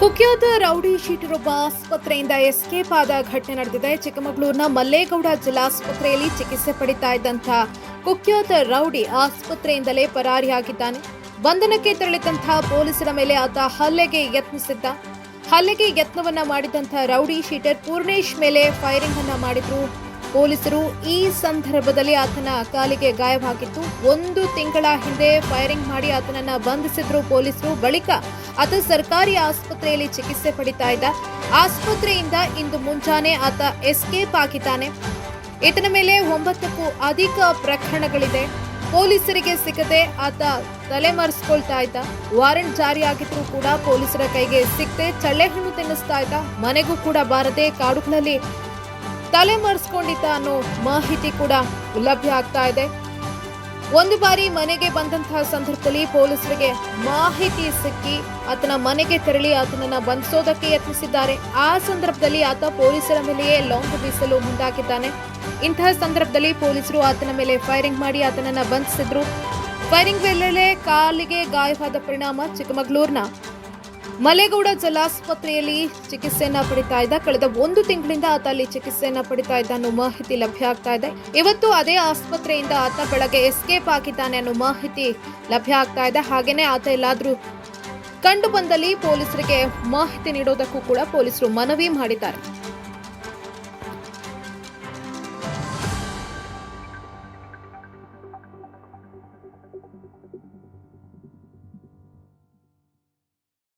ಕುಖ್ಯಾತ ರೌಡಿ ಶೀಟರೊಬ್ಬ ಆಸ್ಪತ್ರೆಯಿಂದ ಎಸ್ಕೇಪ್ ಆದ ಘಟನೆ ನಡೆದಿದೆ. ಚಿಕ್ಕಮಗಳೂರಿನ ಮಲ್ಲೇಗೌಡ ಜಿಲ್ಲಾಸ್ಪತ್ರೆಯಲ್ಲಿ ಚಿಕಿತ್ಸೆ ಪಡಿತಾ ಇದ್ದಂಥ ಕುಖ್ಯಾತ ರೌಡಿ ಆಸ್ಪತ್ರೆಯಿಂದಲೇ ಪರಾರಿಯಾಗಿದ್ದಾನೆ. ಬಂಧನಕ್ಕೆ ತೆರಳಿದಂತಹ ಪೊಲೀಸರ ಮೇಲೆ ಆತ ಹಲ್ಲೆಗೆ ಯತ್ನಿಸಿದ್ದ. ಹಲ್ಲೆಗೆ ಯತ್ನವನ್ನ ಮಾಡಿದಂಥ ರೌಡಿ ಶೀಟರ್ ಪೂರ್ಣೇಶ್ ಮೇಲೆ ಫೈರಿಂಗ್ ಅನ್ನ ಮಾಡಿದ್ರು. ಪೊಲೀಸರು ಈ ಸಂದರ್ಭದಲ್ಲಿ ಆತನ ಕಾಲಿಗೆ ಗಾಯವಾಗಿತ್ತು ಒಂದು ತಿಂಗಳ ಹಿಂದೆ ಫೈರಿಂಗ್ ಮಾಡಿ ಆತನನ್ನ ಬಂಧಿಸಿದ್ರು ಪೊಲೀಸರು. ಬಳಿಕ ಆತ ಸರ್ಕಾರಿ ಆಸ್ಪತ್ರೆಯಲ್ಲಿ ಚಿಕಿತ್ಸೆ ಪಡಿತಾ ಇದ್ದ. ಆಸ್ಪತ್ರೆಯಿಂದ ಇಂದು ಮುಂಜಾನೆ ಆತ ಎಸ್ಕೇಪ್ ಆಗಿದ್ದಾನೆ. ಈತನ ಮೇಲೆ ಒಂಬತ್ತಕ್ಕೂ ಅಧಿಕ ಪ್ರಕರಣಗಳಿದೆ. ಪೊಲೀಸರಿಗೆ ಸಿಗದೆ ಆತ ತಲೆಮರೆಸ್ಕೊಳ್ತಾ ಇದ್ದ. ವಾರೆಂಟ್ ಜಾರಿಯಾಗಿದ್ರು ಕೂಡ ಪೊಲೀಸರ ಕೈಗೆ ಸಿಗದೆ ಚಳ್ಳೆಹಣ್ಣು ತಿನ್ನಿಸ್ತಾ ಇದ್ದ. ಮನೆಗೂ ಕೂಡ ಬಾರದೆ ಕಾಡುಗಳಲ್ಲಿ ತಲೆಮರೆಸ್ಕೊಂಡಿದ್ದ ಅನ್ನೋ ಮಾಹಿತಿ ಕೂಡ ಲಭ್ಯ ಆಗ್ತಾ ಇದೆ. ಒಂದು ಬಾರಿ ಮನೆಗೆ ಬಂದಂತಹ ಸಂದರ್ಭದಲ್ಲಿ ಪೊಲೀಸರಿಗೆ ಮಾಹಿತಿ ಸಿಕ್ಕಿ ಆತನ ಮನೆಗೆ ತೆರಳಿ ಆತನನ್ನ ಬಂಧಿಸೋದಕ್ಕೆ ಯತ್ನಿಸಿದ್ದಾರೆ. ಆ ಸಂದರ್ಭದಲ್ಲಿ ಆತ ಪೊಲೀಸರ ಮೇಲೆಯೇ ಲಾಂಗ್ ಬೀಸಲು ಮುಂದಾಗಿದ್ದಾನೆ. ಇಂತಹ ಸಂದರ್ಭದಲ್ಲಿ ಪೊಲೀಸರು ಆತನ ಮೇಲೆ ಫೈರಿಂಗ್ ಮಾಡಿ ಆತನನ್ನ ಬಂಧಿಸಿದ್ರು. ಫೈರಿಂಗ್ ವೇಳೆ ಕಾಲಿಗೆ ಗಾಯವಾದ ಪರಿಣಾಮ ಚಿಕ್ಕಮಗಳೂರಿನ ಮಲೆಗೌಡ ಜಲಾಸ್ಪತ್ರೆಯಲ್ಲಿ ಚಿಕಿತ್ಸೆಯನ್ನ ಪಡಿತಾ ಇದ್ದ ಕಳೆದ ಒಂದು ತಿಂಗಳಿಂದ ಆತ ಅಲ್ಲಿ ಚಿಕಿತ್ಸೆಯನ್ನ ಪಡಿತಾ ಇದ್ದ ಅನ್ನೋ ಮಾಹಿತಿ ಲಭ್ಯ ಆಗ್ತಾ ಇದೆ. ಇವತ್ತು ಅದೇ ಆಸ್ಪತ್ರೆಯಿಂದ ಆತ ಬೆಳಗ್ಗೆ ಎಸ್ಕೇಪ್ ಆಗಿದ್ದಾನೆ ಅನ್ನೋ ಮಾಹಿತಿ ಲಭ್ಯ ಆಗ್ತಾ ಇದೆ. ಹಾಗೇನೆ ಆತ ಎಲ್ಲಾದ್ರೂ ಕಂಡು ಬಂದಲ್ಲಿ ಪೊಲೀಸರಿಗೆ ಮಾಹಿತಿ ನೀಡೋದಕ್ಕೂ ಕೂಡ ಪೊಲೀಸರು ಮನವಿ ಮಾಡಿದ್ದಾರೆ.